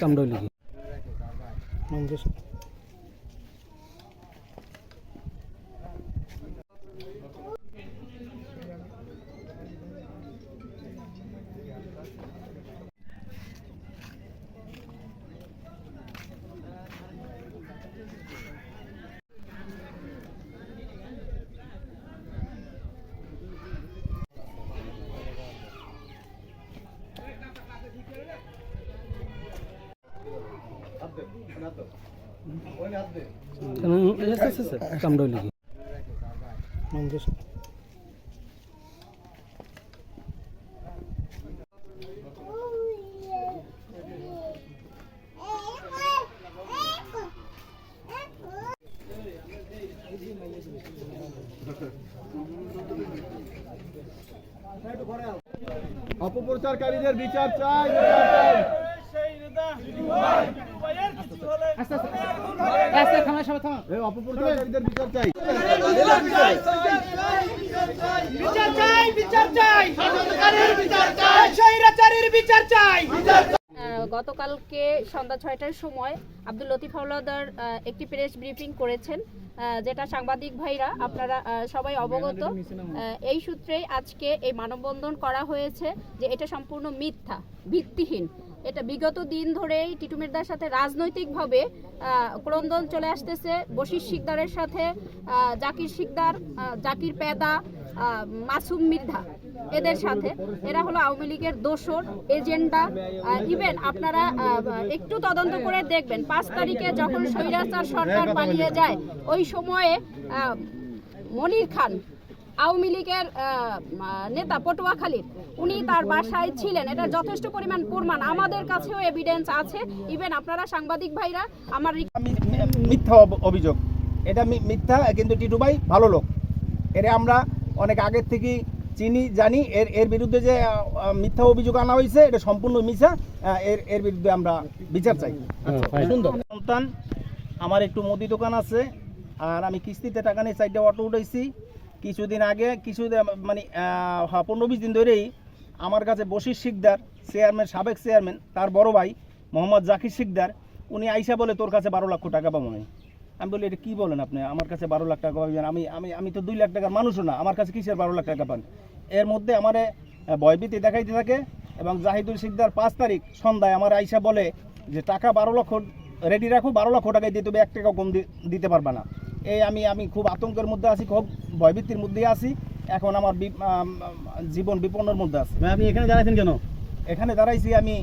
কামড়াউলি অপপ্রচারকারীদের বিচার চাই। বিচার চাই গতকালকে সন্ধ্যা ছয়টার সময় আব্দুল লতিফ হাওলাদার একটি প্রেস ব্রিফিং করেছেন যেটা সাংবাদিক ভাইরা, আপনারা সবাই অবগত। এই সূত্রেই আজকে এই মানববন্ধন করা হয়েছে যে এটা সম্পূর্ণ মিথ্যা, ভিত্তিহীন। এটা বিগত দিন ধরেই টিটু মির্দার সাথে রাজনৈতিকভাবে ক্রন্দন চলে আসতেছে। বশির শিকদারের সাথে জাকির শিকদার জাকির পেদা মাসুম মির্ধা এদের সাথে। এরা হলো আওয়ামী লীগের দোসর, এজেন্ডা। ইভেন আপনারা একটু তদন্ত করে দেখবেন, পাঁচ তারিখে যখন স্বৈরাচার সরকার পালিয়ে যায়, ওই সময়ে মনির খান আওয়ামী লীগের নেতা পটুয়াখালীর উনি তার বাসায় ছিলেন। এটা যথেষ্ট পরিমাণ প্রমাণ। আমাদের কাছেও এভিডেন্স আছে। ইভেন আপনারা সাংবাদিক ভাইরা আমার মিথ্যা অভিযোগ। এটা মিথ্যা কিন্তু টিটু ভাই ভালো লোক। এর আমরা অনেক আগের থেকে চিনি জানি। এর এর বিরুদ্ধে যে মিথ্যা অভিযোগ আনা হয়েছে এটা সম্পূর্ণ মিথ্যা আহ, এর এর বিরুদ্ধে আমরা বিচার চাই। সুন্দর। সন্তান আমার একটু মুদি দোকান আছে। আর আমি কিস্তিতে টাকা নিয়ে চারটে অটো উঠেছি কিছুদিন আগে কিছু মানে হ্যাঁ, পনেরো বিশ দিন ধরেই আমার কাছে বশির শিকদার চেয়ারম্যান সাবেক চেয়ারম্যান তার বড় ভাই মোহাম্মদ জাকির শিকদার উনি আইসা বলে তোর কাছে বারো লক্ষ টাকা পাবো আমি। আমি বলি এটা কী বলেন আপনি? আমার কাছে বারো লাখ টাকা পাবেন আমি আমি আমি তো দুই লাখ টাকার মানুষও না। আমার কাছে কিসের বারো লাখ টাকা পান? এর মধ্যে আমারে ভয়ভীতি দেখাইতে থাকে এবং জাহিদুল শিকদার পাঁচ তারিখ সন্ধ্যায় আমার আইসা বলে যে টাকা বারো লক্ষ রেডি রাখো বারো লক্ষ টাকায় দিয়ে তুমি এক টাকা কম দিতে পারবে না। এই আমি আমি খুব আতঙ্কের মধ্যে আছি খুব ভয়ভীতির মধ্যে আছি। এখন আমার জীবন বিপন্নের মধ্যে আছে। আপনি এখানে দাঁড়াইছেন কেন? এখানে দাঁড়াইছি আমি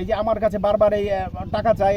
এই যে আমার কাছে বারবার এই টাকা চাই